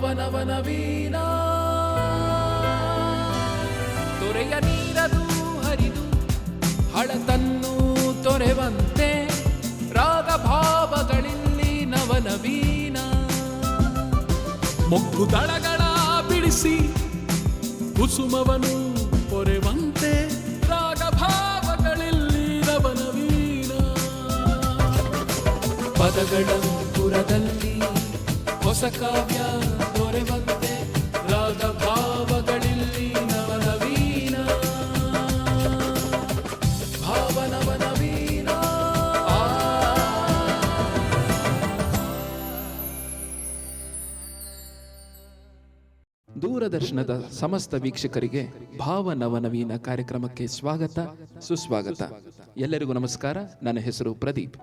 ಭಾವನವನವೀನ ತೊರೆಯ ನೀರದು ಹರಿದು ಹಳತನ್ನು ತೊರೆವಂತೆ ರಾಗಭಾವಗಳಲ್ಲಿ ನವನವೀನ. ಮೊಗ್ಗು ದಳಗಳ ಬಿಡಿಸಿ ಕುಸುಮವನು ಪೊರೆವಂತೆ ರಾಗ ನವನವೀನ. ಪದಗಳ ಪುರದಲ್ಲಿ ಹೊಸ ಕಾವ್ಯ ದೊರೆವಂತೆ ರಾಗ ಭಾವಗಳಿಲ್ಲಿ ನವನವೀನ. ಭಾವನವನವೀನ. ದೂರದರ್ಶನದ ಸಮಸ್ತ ವೀಕ್ಷಕರಿಗೆ ಭಾವ ನವನವೀನ ಕಾರ್ಯಕ್ರಮಕ್ಕೆ ಸ್ವಾಗತ ಸುಸ್ವಾಗತ. ಎಲ್ಲರಿಗೂ ನಮಸ್ಕಾರ. ನನ್ನ ಹೆಸರು ಪ್ರದೀಪ್.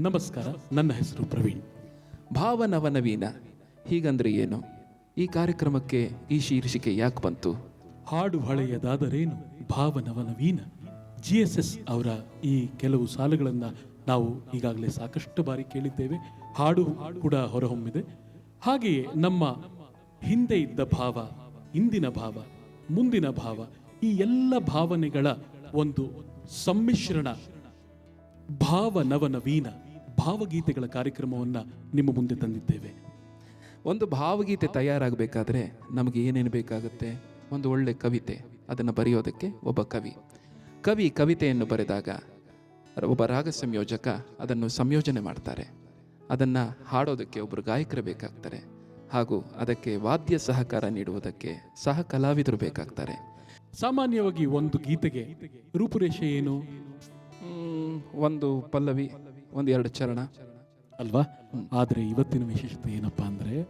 ನಮಸ್ಕಾರ. ನನ್ನ ಹೆಸರು ಪ್ರವೀಣ್. ಭಾವ ನವನವೀನ ಹೀಗಂದ್ರೆ ಏನು? ಈ ಕಾರ್ಯಕ್ರಮಕ್ಕೆ ಈ ಶೀರ್ಷಿಕೆ ಯಾಕೆ ಬಂತು? ಹಾಡು ಹಳೆಯದಾದರೇನು? ಭಾವನವನವೀನ. ಜಿ ಎಸ್ ಎಸ್ ಅವರ ಈ ಕೆಲವು ಸಾಲುಗಳನ್ನು ನಾವು ಈಗಾಗಲೇ ಸಾಕಷ್ಟು ಬಾರಿ ಕೇಳಿದ್ದೇವೆ. ಹಾಡು ಕೂಡ ಹೊರಹೊಮ್ಮಿದೆ. ಹಾಗೆಯೇ ನಮ್ಮ ಹಿಂದೆ ಇದ್ದ ಭಾವ ಇಂದಿನ ಭಾವ, ಮುಂದಿನ ಭಾವ, ಈ ಎಲ್ಲ ಭಾವನೆಗಳ ಒಂದು ಸಮ್ಮಿಶ್ರಣ ಭಾವನವನವೀನ ಭಾವಗೀತೆಗಳ ಕಾರ್ಯಕ್ರಮವನ್ನು ನಿಮ್ಮ ಮುಂದೆ ತಂದಿದ್ದೇವೆ. ಒಂದು ಭಾವಗೀತೆ ತಯಾರಾಗಬೇಕಾದ್ರೆ ನಮಗೆ ಏನೇನು ಬೇಕಾಗುತ್ತೆ? ಒಂದು ಒಳ್ಳೆ ಕವಿತೆ ಅದನ್ನು ಬರೆಯೋದಕ್ಕೆ ಒಬ್ಬ ಕವಿ. ಕವಿ ಕವಿತೆಯನ್ನು ಬರೆದಾಗ ಒಬ್ಬ ರಾಗ ಸಂಯೋಜಕ ಅದನ್ನು ಸಂಯೋಜನೆ ಮಾಡ್ತಾರೆ. ಅದನ್ನು ಹಾಡೋದಕ್ಕೆ ಒಬ್ಬರು ಗಾಯಕರು ಬೇಕಾಗ್ತಾರೆ. ಹಾಗೂ ಅದಕ್ಕೆ ವಾದ್ಯ ಸಹಕಾರ ನೀಡುವುದಕ್ಕೆ ಸಹ ಕಲಾವಿದರು ಬೇಕಾಗ್ತಾರೆ. ಸಾಮಾನ್ಯವಾಗಿ ಒಂದು ಗೀತೆಗೆ ರೂಪುರೇಷೆ ಏನು? ಒಂದು ಪಲ್ಲವಿ ಒಂದು ಎರಡು ಚರಣ. ಅಲ್ವಾ? ಆದರೆ ಇವತ್ತಿನ ವಿಶೇಷತೆ ಏನಪ್ಪಾ ಅಂದರೆ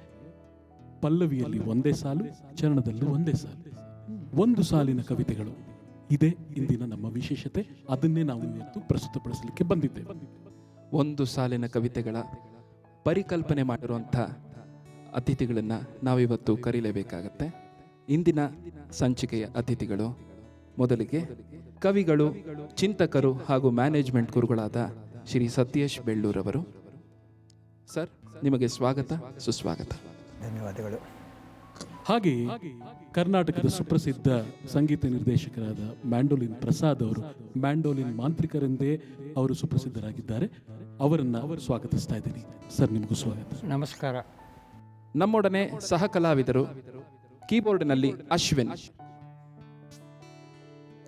ಪಲ್ಲವಿಯಲ್ಲಿ ಒಂದೇ ಸಾಲು, ಚರಣದಲ್ಲೂ ಒಂದೇ ಸಾಲು. ಒಂದು ಸಾಲಿನ ಕವಿತೆಗಳು. ಇದೇ ಇಂದಿನ ನಮ್ಮ ವಿಶೇಷತೆ. ಅದನ್ನೇ ನಾವು ಇವತ್ತು ಪ್ರಸ್ತುತಪಡಿಸಲಿಕ್ಕೆ ಬಂದಿದ್ದೇವೆ. ಒಂದು ಸಾಲಿನ ಕವಿತೆಗಳ ಪರಿಕಲ್ಪನೆ ಮಾಡಿರುವಂಥ ಅತಿಥಿಗಳನ್ನು ನಾವಿವತ್ತು ಕರೀಲೇಬೇಕಾಗತ್ತೆ. ಇಂದಿನ ಸಂಚಿಕೆಯ ಅತಿಥಿಗಳು ಮೊದಲಿಗೆ ಕವಿಗಳು, ಚಿಂತಕರು ಹಾಗೂ ಮ್ಯಾನೇಜ್ಮೆಂಟ್ ಗುರುಗಳಾದ ಶ್ರೀ ಸತ್ಯೇಶ್ ಬೆಳ್ಳೂರವರು. ಸರ್ ನಿಮಗೆ ಸ್ವಾಗತ ಸುಸ್ವಾಗತ. ಧನ್ಯವಾದಗಳು. ಹಾಗೆಯೇ ಕರ್ನಾಟಕದ ಸುಪ್ರಸಿದ್ಧ ಸಂಗೀತ ನಿರ್ದೇಶಕರಾದ ಮ್ಯಾಂಡೋಲಿನ್ ಪ್ರಸಾದ್ ಅವರು ಮ್ಯಾಂಡೋಲಿನ್ ಮಾಂತ್ರಿಕರೆಂದೇ ಅವರು ಸುಪ್ರಸಿದ್ಧರಾಗಿದ್ದಾರೆ. ಅವರನ್ನ ಅವರು ಸ್ವಾಗತಿಸ್ತಾ ಇದ್ದೀನಿ. ಸರ್ ನಿಮಗೂ ಸ್ವಾಗತ. ನಮಸ್ಕಾರ. ನಮ್ಮೊಡನೆ ಸಹ ಕಲಾವಿದರು ಕೀಬೋರ್ಡ್ನಲ್ಲಿ ಅಶ್ವಿನ್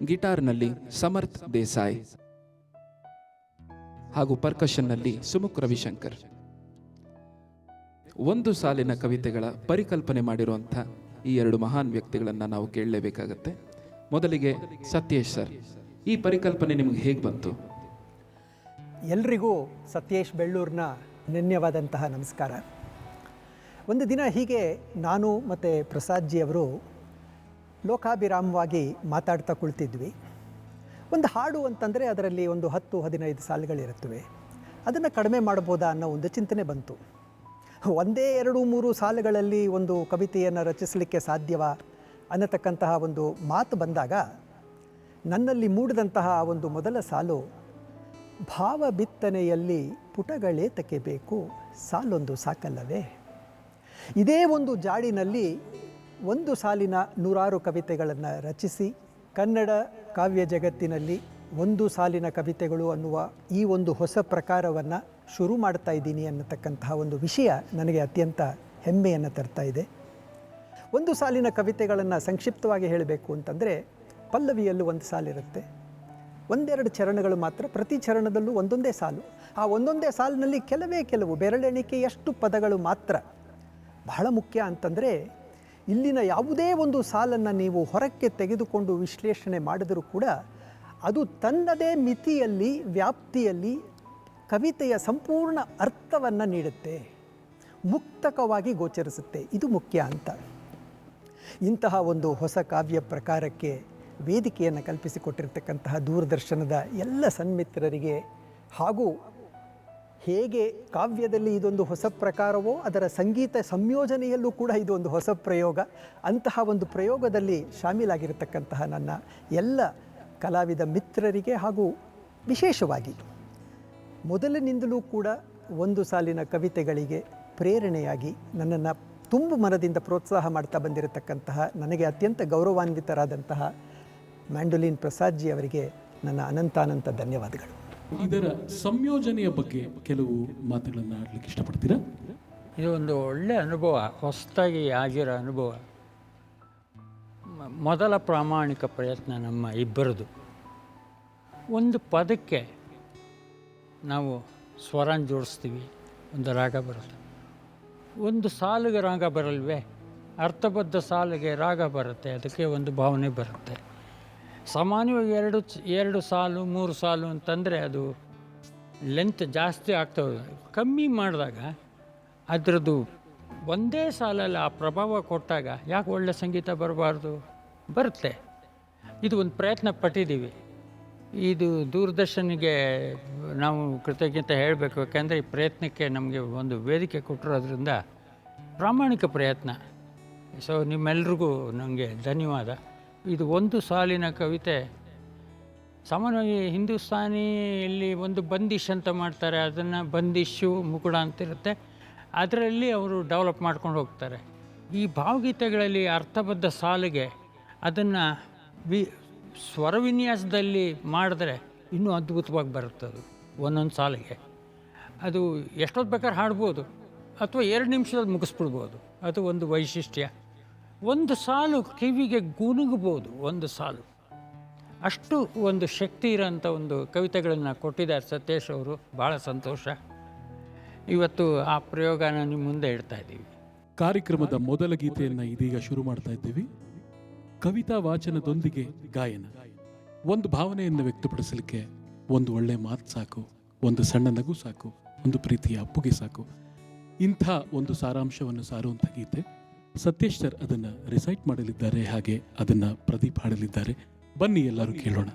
ಗಿಟಾರ್ನಲ್ಲಿ ಸಮರ್ಥ್ ದೇಸಾಯಿ ಹಾಗೂ ಪರ್ಕಷನ್ನಲ್ಲಿ ಸುಮುಖ್ ರವಿಶಂಕರ್. ಒಂದು ಸಾಲಿನ ಕವಿತೆಗಳ ಪರಿಕಲ್ಪನೆ ಮಾಡಿರುವಂಥ ಈ ಎರಡು ಮಹಾನ್ ವ್ಯಕ್ತಿಗಳನ್ನು ನಾವು ಕೇಳಲೇಬೇಕಾಗತ್ತೆ. ಮೊದಲಿಗೆ ಸತ್ಯೇಶ್ ಸರ್, ಈ ಪರಿಕಲ್ಪನೆ ನಿಮಗೆ ಹೇಗೆ ಬಂತು? ಎಲ್ರಿಗೂ ಸತ್ಯೇಶ್ ಬೆಳ್ಳೂರಿನ ಧನ್ಯವಾದಂತಹ ನಮಸ್ಕಾರ. ಒಂದು ದಿನ ಹೀಗೆ ನಾನು ಮತ್ತು ಪ್ರಸಾದ್ಜಿ ಅವರು ಲೋಕಾಭಿರಾಮವಾಗಿ ಮಾತಾಡ್ತಾ ಕುಳಿತಿದ್ವಿ. ಒಂದು ಹಾಡು ಅಂತಂದರೆ ಅದರಲ್ಲಿ ಒಂದು ಹತ್ತು ಹದಿನೈದು ಸಾಲುಗಳಿರುತ್ತವೆ. ಅದನ್ನು ಕಡಿಮೆ ಮಾಡ್ಬೋದಾ ಅನ್ನೋ ಒಂದು ಚಿಂತನೆ ಬಂತು. ಒಂದೇ ಎರಡು ಮೂರು ಸಾಲುಗಳಲ್ಲಿ ಒಂದು ಕವಿತೆಯನ್ನು ರಚಿಸಲಿಕ್ಕೆ ಸಾಧ್ಯವಾ? ಅನ್ನತಕ್ಕಂತಹ ಒಂದು ಮಾತು ಬಂದಾಗ, ನನ್ನಲ್ಲಿ ಮೂಡಿದಂತಹ ಒಂದು ಮೊದಲ ಸಾಲು, ಭಾವ ಬಿತ್ತನೆಯಲ್ಲಿ ಪುಟಗಳೇತಕ್ಕೆ ಬೇಕು ಸಾಲೊಂದು ಸಾಕಲ್ಲವೇ? ಇದೇ ಒಂದು ಜಾಡಿನಲ್ಲಿ ಒಂದು ಸಾಲಿನ ನೂರಾರು ಕವಿತೆಗಳನ್ನು ರಚಿಸಿ, ಕನ್ನಡ ಕಾವ್ಯ ಜಗತ್ತಿನಲ್ಲಿ ಒಂದು ಸಾಲಿನ ಕವಿತೆಗಳು ಅನ್ನುವ ಈ ಒಂದು ಹೊಸ ಪ್ರಕಾರವನ್ನು ಶುರು ಮಾಡ್ತಾ ಇದ್ದೀನಿ ಅನ್ನತಕ್ಕಂತಹ ಒಂದು ವಿಷಯ ನನಗೆ ಅತ್ಯಂತ ಹೆಮ್ಮೆಯನ್ನು ತರ್ತಾ ಇದೆ. ಒಂದು ಸಾಲಿನ ಕವಿತೆಗಳನ್ನು ಸಂಕ್ಷಿಪ್ತವಾಗಿ ಹೇಳಬೇಕು ಅಂತಂದರೆ, ಪಲ್ಲವಿಯಲ್ಲೂ ಒಂದು ಸಾಲಿರುತ್ತೆ ಒಂದೆರಡು ಚರಣಗಳು ಮಾತ್ರ, ಪ್ರತಿ ಚರಣದಲ್ಲೂ ಒಂದೊಂದೇ ಸಾಲು. ಆ ಒಂದೊಂದೇ ಸಾಲಿನಲ್ಲಿ ಕೆಲವೇ ಕೆಲವು ಬೆರಳೆಣಿಕೆಯಷ್ಟು ಪದಗಳು ಮಾತ್ರ. ಬಹಳ ಮುಖ್ಯ ಅಂತಂದರೆ, ಇಲ್ಲಿನ ಯಾವುದೇ ಒಂದು ಸಾಲನ್ನು ನೀವು ಹೊರಕ್ಕೆ ತೆಗೆದುಕೊಂಡು ವಿಶ್ಲೇಷಣೆ ಮಾಡಿದರೂ ಕೂಡ, ಅದು ತನ್ನದೇ ಮಿತಿಯಲ್ಲಿ, ವ್ಯಾಪ್ತಿಯಲ್ಲಿ ಕವಿತೆಯ ಸಂಪೂರ್ಣ ಅರ್ಥವನ್ನು ನೀಡುತ್ತೆ, ಮುಕ್ತಕವಾಗಿ ಗೋಚರಿಸುತ್ತೆ. ಇದು ಮುಖ್ಯ ಅಂತ. ಇಂತಹ ಒಂದು ಹೊಸ ಕಾವ್ಯ ಪ್ರಕಾರಕ್ಕೆ ವೇದಿಕೆಯನ್ನು ಕಲ್ಪಿಸಿಕೊಟ್ಟಿರ್ತಕ್ಕಂತಹ ದೂರದರ್ಶನದ ಎಲ್ಲ ಸನ್ಮಿತ್ರರಿಗೆ ಹಾಗೂ ಹೇಗೆ ಕಾವ್ಯದಲ್ಲಿ ಇದೊಂದು ಹೊಸ ಪ್ರಕಾರವೋ, ಅದರ ಸಂಗೀತ ಸಂಯೋಜನೆಯಲ್ಲೂ ಕೂಡ ಇದೊಂದು ಹೊಸ ಪ್ರಯೋಗ, ಅಂತಹ ಒಂದು ಪ್ರಯೋಗದಲ್ಲಿ ಶಾಮೀಲಾಗಿರತಕ್ಕಂತಹ ನನ್ನ ಎಲ್ಲ ಕಲಾವಿದ ಮಿತ್ರರಿಗೆ ಹಾಗೂ ವಿಶೇಷವಾಗಿ ಮೊದಲಿನಿಂದಲೂ ಕೂಡ ಒಂದು ಸಾಲಿನ ಕವಿತೆಗಳಿಗೆ ಪ್ರೇರಣೆಯಾಗಿ ನನ್ನನ್ನು ತುಂಬು ಮನದಿಂದ ಪ್ರೋತ್ಸಾಹ ಮಾಡ್ತಾ ಬಂದಿರತಕ್ಕಂತಹ ನನಗೆ ಅತ್ಯಂತ ಗೌರವಾನ್ವಿತರಾದಂತಹ ಮ್ಯಾಂಡೋಲಿನ್ ಪ್ರಸಾದ್ಜಿ ಅವರಿಗೆ ನನ್ನ ಅನಂತಾನಂತ ಧನ್ಯವಾದಗಳು. ಇದರ ಸಂಯೋಜನೆಯ ಬಗ್ಗೆ ಕೆಲವು ಮಾತುಗಳನ್ನು ಆಡಲಿಕ್ಕೆ ಇಷ್ಟಪಡ್ತೀರಾ? ಇದು ಒಂದು ಒಳ್ಳೆಯ ಅನುಭವ ಹೊಸದಾಗಿ ಆಗಿರೋ ಅನುಭವ. ಮೊದಲ ಪ್ರಾಮಾಣಿಕ ಪ್ರಯತ್ನ ನಮ್ಮ ಇಬ್ಬರದು. ಒಂದು ಪದಕ್ಕೆ ನಾವು ಸ್ವರನ ಜೋಡಿಸ್ತೀವಿ, ಒಂದು ರಾಗ ಬರುತ್ತೆ. ಒಂದು ಸಾಲಿಗೆ ರಾಗ ಬರಲ್ವೇ? ಅರ್ಥಬದ್ಧ ಸಾಲಿಗೆ ರಾಗ ಬರುತ್ತೆ, ಅದಕ್ಕೆ ಒಂದು ಭಾವನೆ ಬರುತ್ತೆ. ಸಾಮಾನ್ಯವಾಗಿ ಎರಡು ಎರಡು ಸಾಲು, ಮೂರು ಸಾಲು ಅಂತಂದರೆ ಅದು ಲೆಂತ್ ಜಾಸ್ತಿ ಆಗ್ತಾ ಕಮ್ಮಿ ಮಾಡಿದಾಗ ಅದರದ್ದು ಒಂದೇ ಸಾಲಲ್ಲಿ ಆ ಪ್ರಭಾವ ಕೊಟ್ಟಾಗ ಯಾಕೆ ಒಳ್ಳೆ ಸಂಗೀತ ಬರಬಾರ್ದು? ಬರುತ್ತೆ. ಇದು ಒಂದು ಪ್ರಯತ್ನ ಪಟ್ಟಿದ್ದೀವಿ. ಇದು ದೂರದರ್ಶನಿಗೆ ನಾವು ಕೃತಜ್ಞತೆ ಹೇಳಬೇಕು, ಯಾಕೆಂದರೆ ಈ ಪ್ರಯತ್ನಕ್ಕೆ ನಮಗೆ ಒಂದು ವೇದಿಕೆ ಕೊಟ್ಟಿರೋದ್ರಿಂದ ಪ್ರಾಮಾಣಿಕ ಪ್ರಯತ್ನ. ಸೊ ನಿಮ್ಮೆಲ್ರಿಗೂ ನನಗೆ ಧನ್ಯವಾದ. ಇದು ಒಂದು ಸಾಲಿನ ಕವಿತೆ. ಸಾಮಾನ್ಯವಾಗಿ ಹಿಂದೂಸ್ತಾನಿಯಲ್ಲಿ ಒಂದು ಬಂದಿಶ್ ಅಂತ ಮಾಡ್ತಾರೆ, ಅದನ್ನು ಬಂದಿಶು ಮುಕುಡ ಅಂತಿರುತ್ತೆ. ಅದರಲ್ಲಿ ಅವರು ಡೆವಲಪ್ ಮಾಡ್ಕೊಂಡು ಹೋಗ್ತಾರೆ. ಈ ಭಾವಗೀತೆಗಳಲ್ಲಿ ಅರ್ಥಬದ್ಧ ಸಾಲಿಗೆ ಅದನ್ನು ವಿ ಸ್ವರವಿನ್ಯಾಸದಲ್ಲಿ ಮಾಡಿದ್ರೆ ಇನ್ನೂ ಅದ್ಭುತವಾಗಿ ಬರುತ್ತೆ ಅದು, ಒಂದೊಂದು ಸಾಲಿಗೆ. ಅದು ಎಷ್ಟೊತ್ತು ಬೇಕಾದ್ರೆ ಹಾಡ್ಬೋದು, ಅಥವಾ ಎರಡು ನಿಮಿಷದಲ್ಲಿ ಮುಗಿಸ್ಬಿಡ್ಬೋದು. ಅದು ಒಂದು ವೈಶಿಷ್ಟ್ಯ. ಒಂದು ಸಾಲು ಕಿವಿಗೆ ಗುನುಗ್ಬೋದು, ಒಂದು ಸಾಲು. ಅಷ್ಟು ಒಂದು ಶಕ್ತಿ ಇರೋಂಥ ಒಂದು ಕವಿತೆಗಳನ್ನು ಕೊಟ್ಟಿದ್ದಾರೆ ಸತೀಶ್ ಅವರು. ಭಾಳ ಸಂತೋಷ. ಇವತ್ತು ಆ ಪ್ರಯೋಗನ ನಿಮ್ಮ ಮುಂದೆ ಇಡ್ತಾ ಇದ್ದೀವಿ. ಕಾರ್ಯಕ್ರಮದ ಮೊದಲ ಗೀತೆಯನ್ನು ಇದೀಗ ಶುರು ಮಾಡ್ತಾ ಇದ್ದೀವಿ. ಕವಿತಾ ವಾಚನದೊಂದಿಗೆ ಗಾಯನ. ಒಂದು ಭಾವನೆಯನ್ನು ವ್ಯಕ್ತಪಡಿಸಲಿಕ್ಕೆ ಒಂದು ಒಳ್ಳೆ ಮಾತು ಸಾಕು, ಒಂದು ಸಣ್ಣ ನಗು ಸಾಕು, ಒಂದು ಪ್ರೀತಿಯ ಅಪ್ಪುಗೆ ಸಾಕು. ಇಂಥ ಒಂದು ಸಾರಾಂಶವನ್ನು ಸಾರುವಂಥ ಗೀತೆ ಸತ್ಯೇಶ್ವರ್ ಅದನ್ನು ರಿಸೈಟ್ ಮಾಡಲಿದ್ದಾರೆ ಹಾಗೆ ಅದನ್ನು ಪ್ರದೀಪ್ ಹಾಡಲಿದ್ದಾರೆ. ಬನ್ನಿ ಎಲ್ಲರೂ ಕೇಳೋಣ.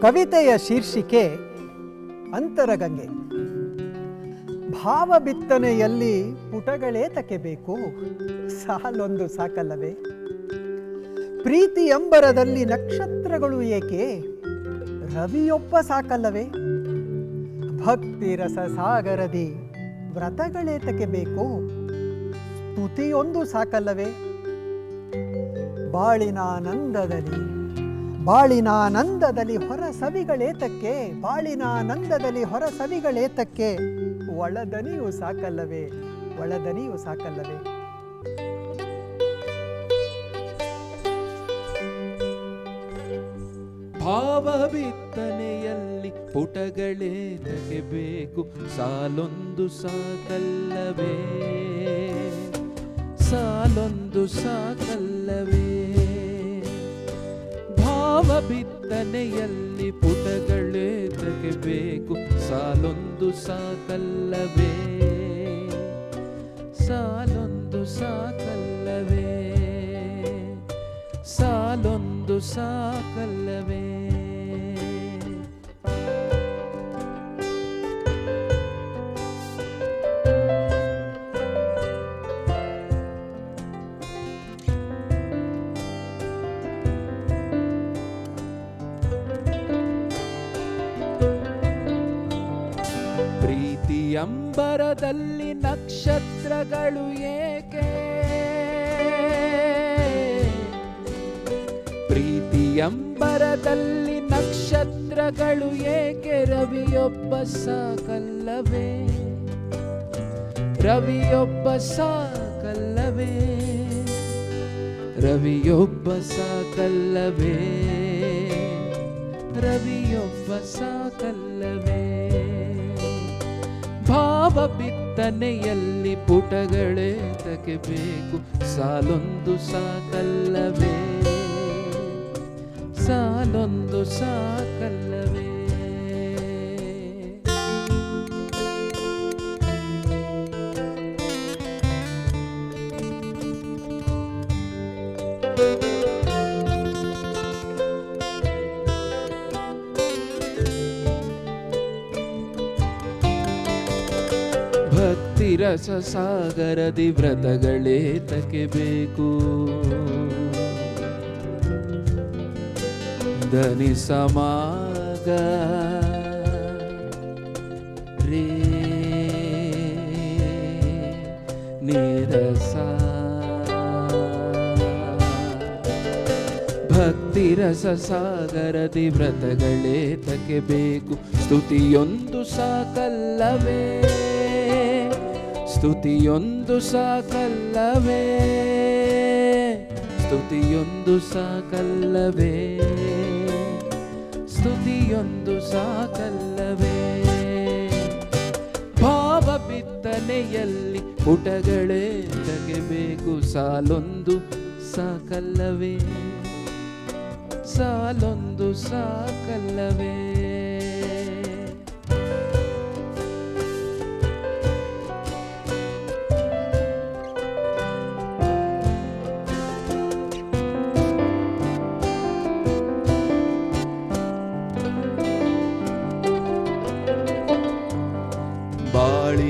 ಕವಿತೆಯ ಶೀರ್ಷಿಕೆ ಅಂತರಗಂಗೆ. ಭಾವ ಬಿತ್ತನೆಯಲ್ಲಿ ಪುಟಗಳೇ ತಕೆಬೇಕು, ಸಾಲೊಂದು ಸಾಕಲ್ಲವೇ? ಪ್ರೀತಿ ಎಂಬರದಲ್ಲಿ ನಕ್ಷತ್ರಗಳು ಏಕೆ, ರವಿಯೊಬ್ಬ ಸಾಕಲ್ಲವೇ? ಭಕ್ತಿ ರಸ ಸಾಗರದಿ ವ್ರತಗಳೇ ತಕೆಬೇಕು, ಸ್ತುತಿಯೊಂದು ಸಾಕಲ್ಲವೇ? ಬಾಳಿನಾನಂದದಲ್ಲಿ ಬಾಳಿನಾನಂದದಲ್ಲಿ ಹೊರ ಸವಿಗಳೇತಕ್ಕೆ, ಬಾಳಿನಾನಂದದಲ್ಲಿ ಹೊರ ಸವಿಗಳೇತಕ್ಕೆ, ಒಳದನಿಯು ಸಾಕಲ್ಲವೇ ಒಳದನಿಯು ಸಾಕಲ್ಲವೇ. ಭಾವ ಬಿತ್ತನೆಯಲ್ಲಿ ಪುಟಗಳೇತಕ್ಕೆ ಬೇಕು ಸಾಲೊಂದು ಸಾಕಲ್ಲವೇ ಸಾಲೊಂದು ಸಾಕಲ್ಲವೇ. ಭಾವ ಬಿತ್ತನೆಯಲ್ಲಿ ಪುಟಗಳೇ ತೆಗೆಬೇಕು. ಸಾಲೊಂದು ಸಾಕಲ್ಲವೇ? ಸಾಲೊಂದು ಸಾಕಲ್ಲವೇ? ಸಾಲೊಂದು ಸಾಕಲ್ಲವೇ? ಪ್ರೀತಿಯಂಬರದಲ್ಲಿ ನಕ್ಷತ್ರಗಳು ಏಕೆ? ಪ್ರೀತಿಯಂಬರದಲ್ಲಿ ನಕ್ಷತ್ರಗಳು ಏಕೆ? ರವಿಯೊಬ್ಬ ಸಾಕಲ್ಲವೇ? ರವಿಯೊಬ್ಬ ಸಾಕಲ್ಲವೇ? ರವಿಯೊಬ್ಬ ಸಾಕಲ್ಲವೇ? ರವಿಯೊಬ್ಬ ಸಾಕಲ್ಲವೇ? ಭಾವ ಬಿತ್ತನೆಯಲ್ಲಿ ಪುಟಗಳೇ ಬೇಕು ಸಾಲೊಂದು ಸಾಕಲ್ಲವೇ? ಸಾಲೊಂದು ಸಾಕಲ್ಲವೇ ಭಕ್ತಿರಸ ಸಾಗರದಿ ವ್ರತಗಳೇ ತಕೆ ಬೇಕು. ಧನಿ ಸಮಾಗ ರೇ ನೀರಸ. ಭಕ್ತಿರಸ ಸಾಗರದಿ ವ್ರತಗಳೇ ತಕೆ ಬೇಕು. ಸ್ತುತಿಯೊಂದು ಸಾಕಲ್ಲವೇ? ಸ್ತುತಿಯೊಂದು ಸಾಕಲ್ಲವೇ? ಸ್ತುತಿಯೊಂದು ಸಾಕಲ್ಲವೇ? ಸ್ತುತಿಯೊಂದು ಸಾಕಲ್ಲವೇ? ಭಾವ ಬಿತ್ತನೆಯಲ್ಲಿ ಪುಟಗಳೇ ತೆಗೆಬೇಕು ಸಾಲೊಂದು ಸಾಕಲ್ಲವೇ? ಸಾಲೊಂದು ಸಾಕಲ್ಲವೇ?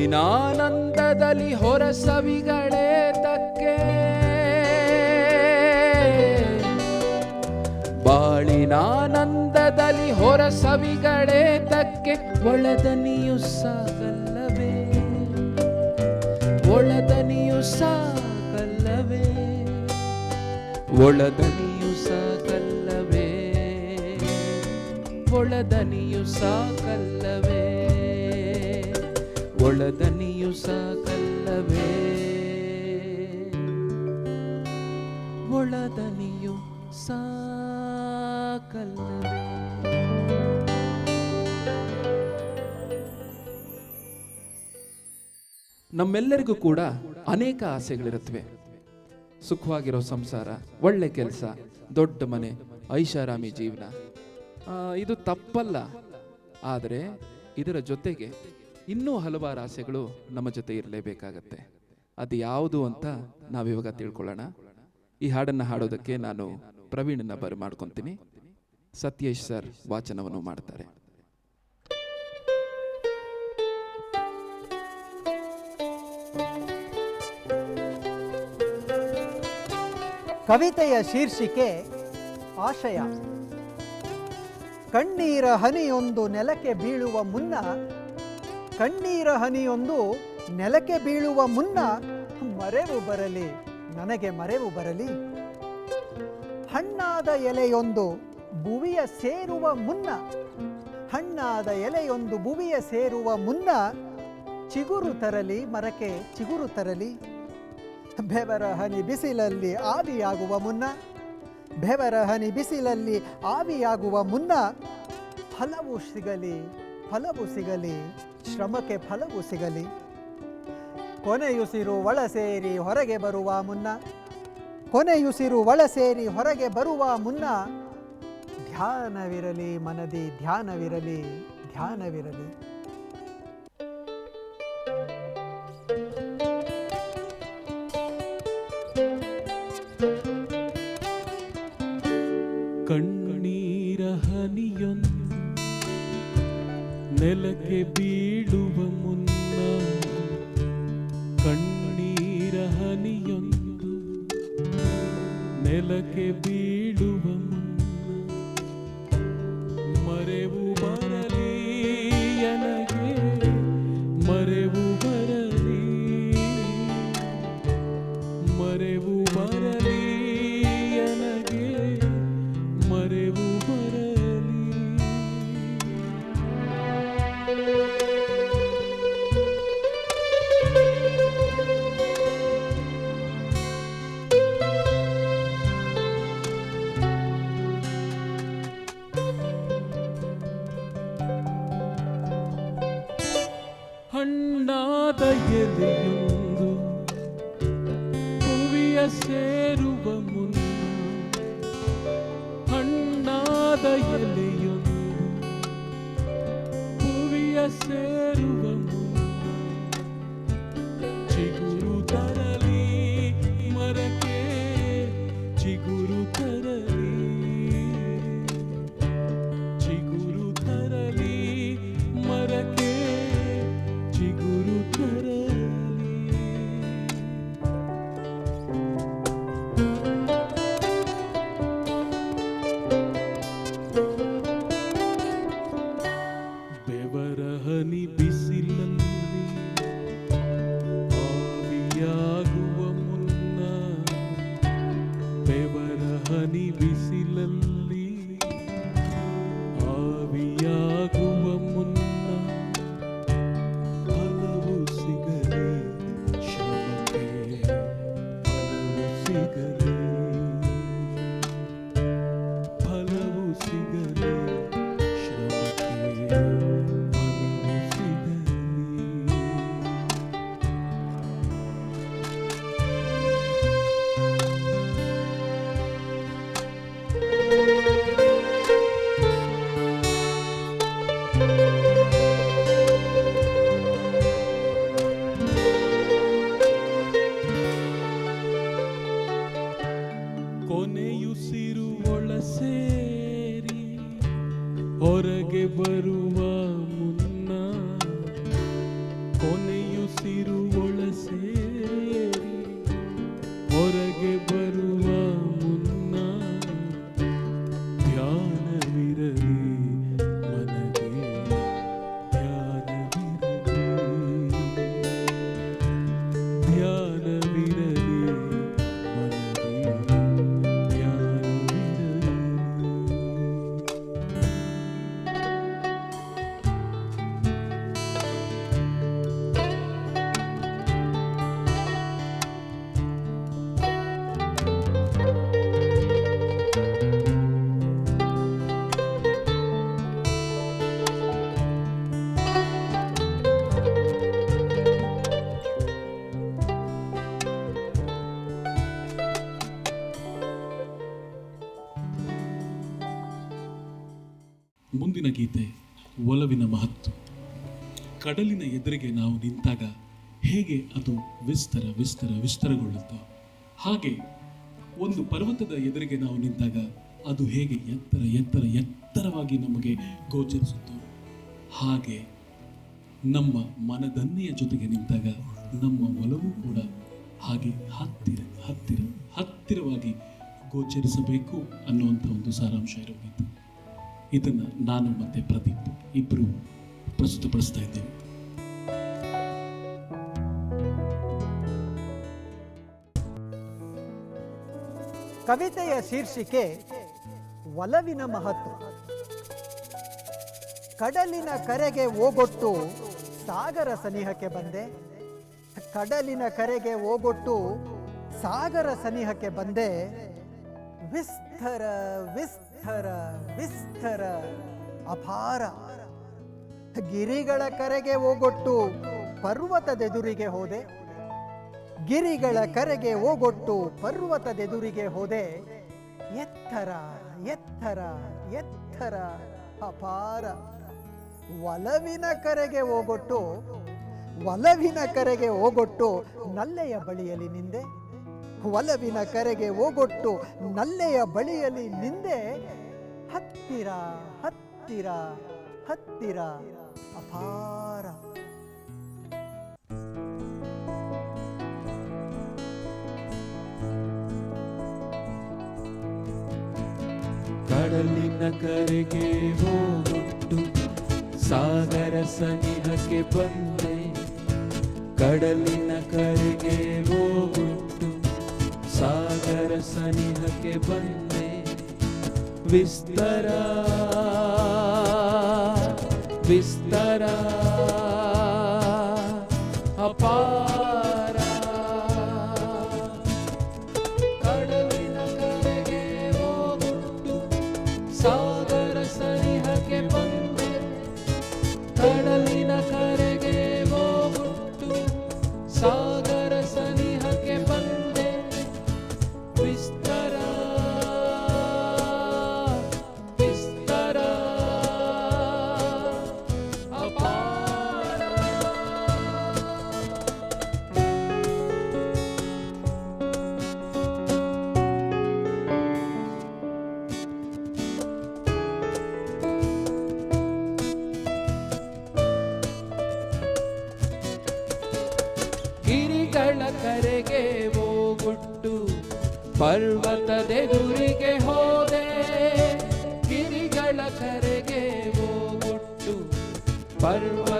ಬಾಳಿನಾನಂದದಲ್ಲಿ ಹೊರಸವಿಗಳೇ ತಕ್ಕೆ. ಬಾಳಿನಾನಂದದಲ್ಲಿ ಹೊರಸವಿಗಳೇ ತಕ್ಕೆ. ಒಳದನಿಯು ಸಾಕಲ್ಲವೇ? ಒಳದನಿಯು ಸಾಕಲ್ಲವೇ? ಒಳದನಿಯು ಸಾಕಲ್ಲವೇ? ಒಳದನಿಯು ಸಾಕಲ್ಲವೇ? ಒಳದನಿಯು ಸಾಕಲ್ಲವೇ? ಒಳದನಿಯು ಸಾಕಲ್ಲವೇ? ನಮ್ಮೆಲ್ಲರಿಗೂ ಕೂಡ ಅನೇಕ ಆಸೆಗಳಿರುತ್ತವೆ. ಸುಖವಾಗಿರೋ ಸಂಸಾರ, ಒಳ್ಳೆ ಕೆಲಸ, ದೊಡ್ಡ ಮನೆ, ಐಷಾರಾಮಿ ಜೀವನ. ಇದು ತಪ್ಪಲ್ಲ. ಆದರೆ ಇದರ ಜೊತೆಗೆ ಇನ್ನೂ ಹಲವಾರು ಆಸೆಗಳು ನಮ್ಮ ಜೊತೆ ಇರಲೇಬೇಕಾಗತ್ತೆ. ಅದು ಯಾವುದು ಅಂತ ನಾವಿವಾಗ ತಿಳ್ಕೊಳ್ಳೋಣ. ಈ ಹಾಡನ್ನು ಹಾಡೋದಕ್ಕೆ ನಾನು ಪ್ರವೀಣನ ಬರ ಮಾಡ್ಕೊತೀನಿ. ಸತ್ಯೇಶ್ ಸರ್ ವಾಚನವನ್ನು ಮಾಡ್ತಾರೆ. ಕವಿತೆಯ ಶೀರ್ಷಿಕೆ ಆಶಯ. ಕಣ್ಣೀರ ಹನಿಯೊಂದು ನೆಲಕ್ಕೆ ಬೀಳುವ ಮುನ್ನ ಕಣ್ಣೀರ ಹನಿಯೊಂದು ನೆಲಕ್ಕೆ ಬೀಳುವ ಮುನ್ನ ಮರೆವು ಬರಲಿ, ನನಗೆ ಮರೆವು ಬರಲಿ. ಹಣ್ಣಾದ ಎಲೆಯೊಂದು ಭುವಿಯ ಸೇರುವ ಮುನ್ನ, ಹಣ್ಣಾದ ಎಲೆಯೊಂದು ಭುವಿಯ ಸೇರುವ ಮುನ್ನ ಚಿಗುರು ತರಲಿ, ಮರಕ್ಕೆ ಚಿಗುರು ತರಲಿ. ಬೆವರ ಹನಿ ಬಿಸಿಲಲ್ಲಿ ಆವಿಯಾಗುವ ಮುನ್ನ, ಬೆವರ ಹನಿ ಬಿಸಿಲಲ್ಲಿ ಆವಿಯಾಗುವ ಮುನ್ನ, ಫಲವು ಸಿಗಲಿ ಫಲವು ಸಿಗಲಿ. ಶ್ರಮಕ್ಕೆ ಫಲವು ಸಿಗಲಿ. ಕೊನೆಯುಸಿರು ಒಳ ಸೇರಿ ಹೊರಗೆ ಬರುವ ಮುನ್ನ. ಕೊನೆಯುಸಿರು ಒಳ ಸೇರಿ ಹೊರಗೆ ಬರುವ ಮುನ್ನ. ಧ್ಯಾನವಿರಲಿ ಮನದಿ, ಧ್ಯಾನವಿರಲಿ ಧ್ಯಾನವಿರಲಿ. ಮುಂದಿನ ಗೀತೆ ಒಲವಿನ ಮಹತ್ವ ಕಡಲಿನ ಎದುರಿಗೆ ನಾವು ನಿಂತಾಗ ಹೇಗೆ ಅದು ವಿಸ್ತರ ವಿಸ್ತರ ವಿಸ್ತರಗೊಳ್ಳುತ್ತೋ, ಹಾಗೆ ಒಂದು ಪರ್ವತದ ಎದುರಿಗೆ ನಾವು ನಿಂತಾಗ ಅದು ಹೇಗೆ ಎತ್ತರ ಎತ್ತರ ಎತ್ತರವಾಗಿ ನಮಗೆ ಗೋಚರಿಸುತ್ತೋ, ಹಾಗೆ ನಮ್ಮ ಮನದನ್ನೆಯ ಜೊತೆಗೆ ನಿಂತಾಗ ನಮ್ಮ ಒಲವು ಕೂಡ ಹಾಗೆ ಹತ್ತಿರ ಹತ್ತಿರ ಹತ್ತಿರವಾಗಿ ಗೋಚರಿಸಬೇಕು ಅನ್ನುವಂಥ ಒಂದು ಸಾರಾಂಶ ಇರೋ ಗೀತೆ ಇದನ್ನು ನಾನು ಮತ್ತೆ ಪ್ರದೀಪ್ ಇಬ್ಬರು ಪ್ರಸ್ತುತಪಡಿಸ್ತಾ ಇದ್ದೇವೆ. ಕವಿತೆಯ ಶೀರ್ಷಿಕೆ ಒಲವಿನ ಮಹತ್ವ. ಕಡಲಿನ ಕರೆಗೆ ಓಗೊಟ್ಟು ಸಾಗರ ಸನಿಹಕ್ಕೆ ಬಂದೆ. ಕಡಲಿನ ಕರೆಗೆ ಓಗೊಟ್ಟು ಸಾಗರ ಸನಿಹಕ್ಕೆ ಬಂದೆ. ವಿಸ್ತರ ವಿಸ್ತರ ವಿಸ್ತರ ಅಪಾರ. ಗಿರಿಗಳ ಕರೆಗೆ ಹೋಗೊಟ್ಟು ಪರ್ವತದೆದುರಿಗೆ ಹೋದೆ. ಗಿರಿಗಳ ಕರೆಗೆ ಹೋಗೊಟ್ಟು ಪರ್ವತದೆದುರಿಗೆ ಹೋದೆ. ಎತ್ತರ ಎತ್ತರ ಎತ್ತರ, ಅಪಾರ. ಒಲವಿನ ಕರೆಗೆ ಹೋಗೊಟ್ಟು ಒಲವಿನ ಕರೆಗೆ ಹೋಗೊಟ್ಟು ನಲ್ಲೆಯ ಬಳಿಯಲ್ಲಿ ನಿಂದೆ. ಒಲವಿನ ಕರೆಗೆ ಹೋಗೊಟ್ಟು ನಲ್ಲೆಯ ಬಳಿಯಲ್ಲಿ ನಿಂದೆ. ಹತ್ತಿರ ಹತ್ತಿರ ಹತ್ತಿರ, ಅಪಾರ. ಕಡಲಿನ ಕರೆಗೆ ಹೋಗೊಟ್ಟು ಸಾಗರ ಸನಿಹಕ್ಕೆ ಬಂದೆ. ಕಡಲಿನ ಕರೆಗೆ ಹೋಗೊಟ್ಟು ಸಾಗರ ಸನಿಹಕ್ಕೆ ಬಂದೆ ವಿಸ್ತರ ವಿಸ್ತರ ಅಪಾರ ಪರ್ವತದೆದುರಿಗೆ ಹೋದೆ ಗಿರಿಗಳ ಕರೆಗೆ ಹೋಗುಟ್ಟು. ಪರ್ವತದೆದುರಿಗೆ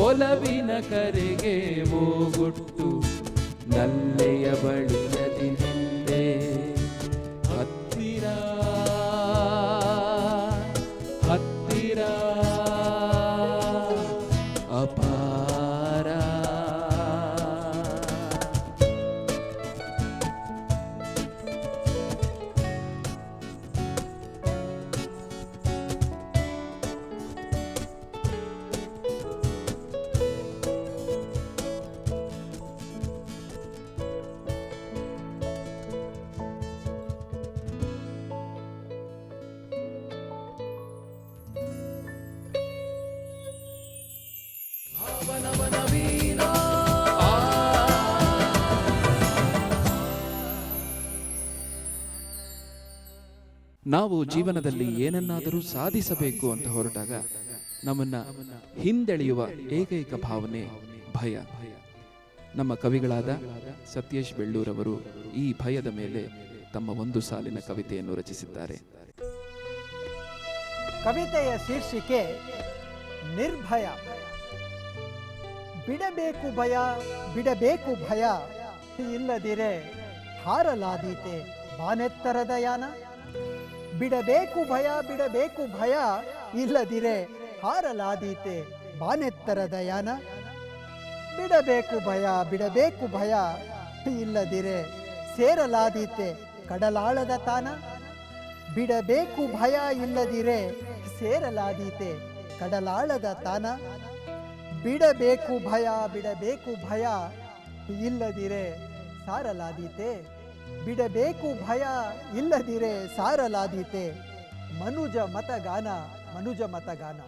ಒಲವಿನ ಕರೆಗೆ ಹೋಗುಟ್ಟು ನಲ್ಲೆಯ ಬಳಿಯಲ್ಲಿ ನಾವು ಜೀವನದಲ್ಲಿ ಏನನ್ನಾದರೂ ಸಾಧಿಸಬೇಕು ಅಂತ ಹೊರಟಾಗ ನಮ್ಮನ್ನ ಹಿಂದೆಳೆಯುವ ಏಕೈಕ ಭಾವನೆ ಭಯ. ನಮ್ಮ ಕವಿಗಳಾದ ಸತ್ಯೇಶ್ ಬೆಳ್ಳೂರವರು ಈ ಭಯದ ಮೇಲೆ ತಮ್ಮ ಒಂದು ಸಾಲಿನ ಕವಿತೆಯನ್ನು ರಚಿಸಿದ್ದಾರೆ. ಕವಿತೆಯ ಶೀರ್ಷಿಕೆ ನಿರ್ಭಯ. ಬಿಡಬೇಕು ಭಯ ಬಿಡಬೇಕು ಭಯ. ಇಲ್ಲದಿರೆ ಹಾರಲಾದೀತೆ ಬಾನೆತ್ತರದ ಯಾನ. ಬಿಡಬೇಕು ಭಯ ಬಿಡಬೇಕು ಭಯ, ಇಲ್ಲದಿರೆ ಹಾರಲಾದೀತೆ ಬಾನೆತ್ತರ ದಯಾನ. ಬಿಡಬೇಕು ಭಯ ಬಿಡಬೇಕು ಭಯ, ಇಲ್ಲದಿರೆ ಸೇರಲಾದೀತೆ ಕಡಲಾಳದ ತಾನ. ಬಿಡಬೇಕು ಭಯ, ಇಲ್ಲದಿರೆ ಸೇರಲಾದೀತೆ ಕಡಲಾಳದ ತಾನ. ಬಿಡಬೇಕು ಭಯ ಬಿಡಬೇಕು ಭಯ, ಇಲ್ಲದಿರೆ ಸಾರಲಾದೀತೆ ಬಿಡಬೇಕು ಭಯ ಇಲ್ಲದಿರೆ ಸಾರಲಾದೀತೆ. ಮನುಜ ಮತಗಾನ ಮನುಜ ಮತಗಾನ.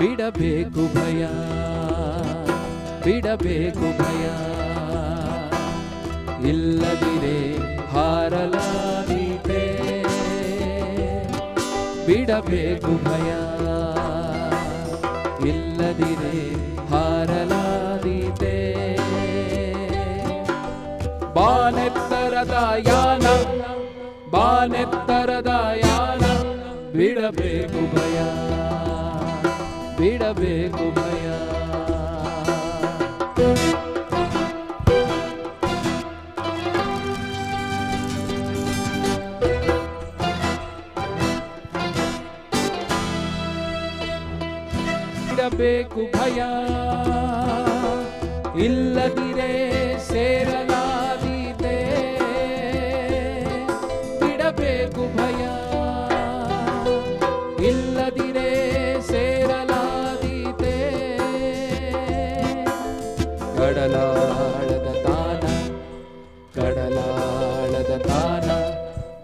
ಬಿಡಬೇಕು ಭಯ ಬಿಡಬೇಕು ಭಯ. ಇಲ್ಲದಿರೆ ಹಾರಲಾದೀತೆ ಬಿಡಬೇಕು ಭಯ. ಇಲ್ಲದಿರೆ ಹಾರಲಾದೀತೆ. ಬಾನೆತ್ತರದ ಯಾನ ಬಾನೆತ್ತರದ ಯಾನ ಬಿಡಬೇಕು ಭಯ. ಬಿಡಬೇಕು ಭಯ. ಬಿಡಬೇಕು ಭಯ. ಇಲ್ಲದಿರೆ ಸೇರಲಾದೀತೆ ಬಿಡಬೇಕು ಭಯ. ಇಲ್ಲದಿರೆ ಸೇರಲಾದೀತೆ ಕಡಲಾಳದ ತಾನ ಕಡಲಾಳದ ತಾನ.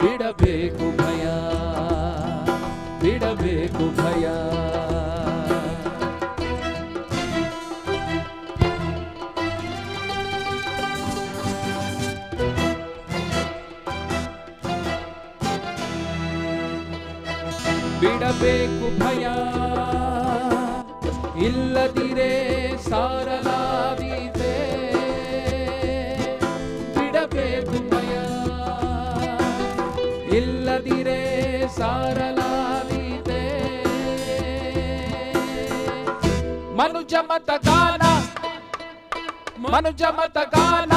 ಬಿಡಬೇಕು ಭಯ. ಬಿಡಬೇಕು ಭಯ. ಬಿಡಬೇಕು ಭಯ. ಇಲ್ಲದಿರೆ ಸಾರಲಾದೀತೆ ಬಿಡಬೇಕು ಭಯ. ಇಲ್ಲದಿರೆ ಸಾರಲಾದೀತೆ ಮನುಜ ಮತ ಗಾನ. ಮನುಜ ಮತ ಗಾನ.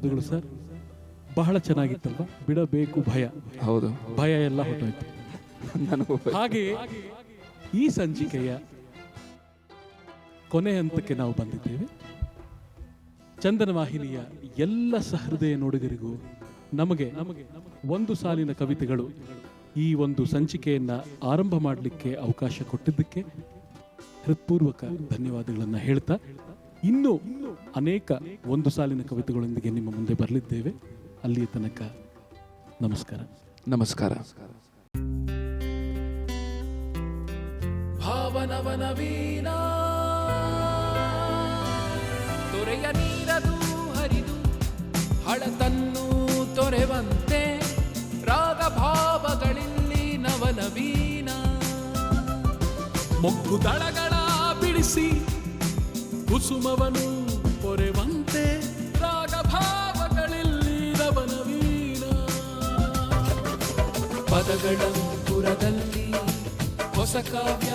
ಧನ್ಯವಾದಗಳು ಸರ್. ಬಹಳ ಚೆನ್ನಾಗಿತ್ತಲ್ವಾ? ಬಿಡಬೇಕು ಭಯ. ಹೌದು. ಭಯ ಎಲ್ಲ ಹೊಟ್ಟೋಯ್ತು. ನನಗೂ ಹಾಗೆ ಈ ಸಂಚಿಕೆಯ ಕೊನೆ ಹಂತಕ್ಕೆ ನಾವು ಬಂದಿದ್ದೇವೆ. ಚಂದನ ವಾಹಿನಿಯ ಎಲ್ಲ ಸಹೃದಯ ನೋಡುಗರಿಗೂ ನಮಗೆ ನಮಗೆ ಒಂದು ಸಾಲಿನ ಕವಿತೆಗಳು ಈ ಒಂದು ಸಂಚಿಕೆಯನ್ನ ಆರಂಭ ಮಾಡಲಿಕ್ಕೆ ಅವಕಾಶ ಕೊಟ್ಟಿದ್ದಕ್ಕೆ ಹೃತ್ಪೂರ್ವಕ ಧನ್ಯವಾದಗಳನ್ನು ಹೇಳ್ತಾ ಇನ್ನು ಅನೇಕ ಒಂದು ಸಾಲಿನ ಕವಿತೆಗಳೊಂದಿಗೆ ನಿಮ್ಮ ಮುಂದೆ ಬರಲಿದ್ದೇವೆ. ಅಲ್ಲಿಯ ತನಕ ನಮಸ್ಕಾರ. ನಮಸ್ಕಾರ. ಭಾವನವನ ವೀಣಾ. ತೊರೆಯ ನೀರದು ಹರಿದು ಹಳತನ್ನು ತೊರೆವಂತೆ ರಾಗ ಭಾವಗಳಿಲ್ಲಿ ನವನವೀನ ಮೊಗ್ಗು ದಳಗಳ ಬಿಡಿಸಿ ಕುಸುಮವನು ಪೊರೆವಂತೆ ರಾಗ ಭಾವಗಳಿಲ್ಲಿ ನವನವೀನ ಪದಗಳ ಪುರದಲ್ಲಿ ಹೊಸ ಕಾವ್ಯ